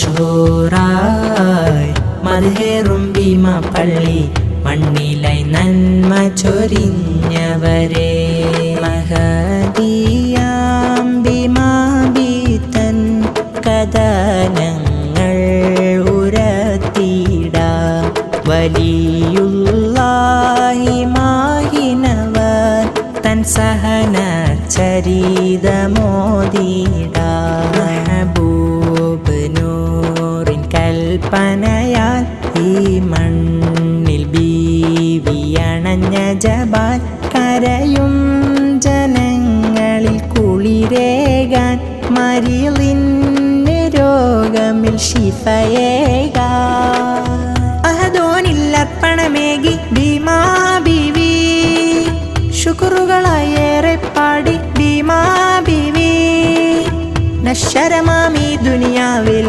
മഷൂറായി മധേറും ഭീമ പള്ളി മണ്ണിലായി നന്മ ചൊരിഞ്ഞവരെ. മഹദിയാം ഭീമാബീതൻ കഥനങ്ങൾ ഉരത്തിട വലിയുള്ളാഹി മാഹിനവർ തൻ സഹന ചരിതമോദിടൂബ് കൽപ്പനയാൽ ഈ മണ്ണിൽ ബീവിയണഞ്ഞ ജബാൽ കരയും ജനങ്ങളിൽ കുളിരേകാൻ മരിയിൽ രോഗമിൽ ശിഫയേകാൻ. അഹദോനില്ലർപ്പണമേകി ഭീമാ ബിവി ശുക്രുകളായേറെ പാടി ഭീമാ ബിവി നശ്വരമാമി ദുനിയാവിൽ